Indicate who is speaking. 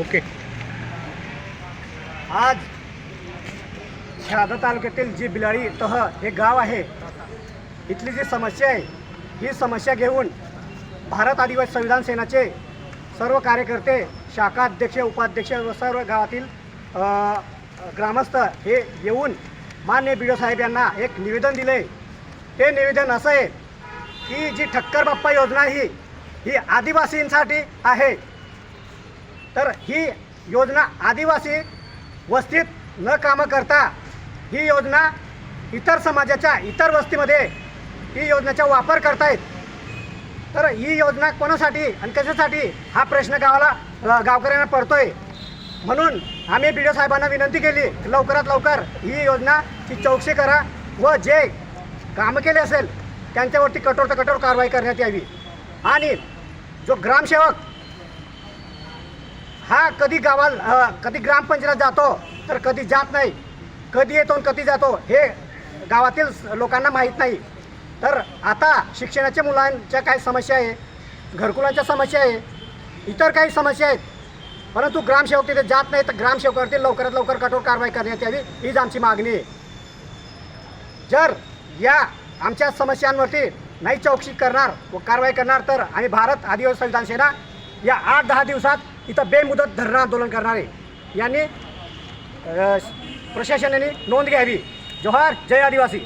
Speaker 1: Okay. आज शहादा तालुक्यातील जी बिलाळी तह हे गाव आहे इथली जी समस्या आहे ही समस्या घेऊन भारत आदिवासी संविधान सेनाचे सर्व कार्यकर्ते शाखा अध्यक्ष उपाध्यक्ष व सर्व गावातील ग्रामस्थ हे येऊन मान्य बी साहेब यांना एक निवेदन दिले. ते निवेदन असं आहे की जी ठक्कर बाप्पा योजना ही ही आदिवासींसाठी आहे. तर ही योजना आदिवासी वस्तीत न कामं करता ही योजना इतर समाजाच्या इतर वस्तीमध्ये ही योजनेचा वापर करतायत. तर ही योजना कोणासाठी आणि कशासाठी हा प्रश्न गावाला गावकऱ्यांना गावकऱ्यांना पडतोय? म्हणून आम्ही बी डी साहेबांना विनंती केली लवकरात लवकर ही योजनाची चौकशी करा व जे कामं केले असेल त्यांच्यावरती कठोर तर कठोर कारवाई करण्यात यावी. आणि जो ग्रामसेवक हा कधी गावाला कधी ग्रामपंचायत जातो तर कधी जात नाही कधी येतो आणि कधी जातो हे गावातील लोकांना माहीत नाही. तर आता शिक्षणाच्या मुलांच्या काही समस्या आहे घरकुलांच्या समस्या आहे इतर काही समस्या आहेत परंतु ग्रामसेवक तिथे जात नाही तर ग्रामसेवकावरती लवकरात लवकर कठोर कारवाई करण्यात यावी हीच आमची मागणी आहे. जर या आमच्या समस्यांवरती नाही चौकशी करणार व कारवाई करणार तर आम्ही भारत आदिवासी संविधान सेना या आठ दहा दिवसात इथं बेमुदत धरणं आंदोलन करणार आहे. यांनी प्रशासनाने नोंद घ्यावी. जोहार जय आदिवासी.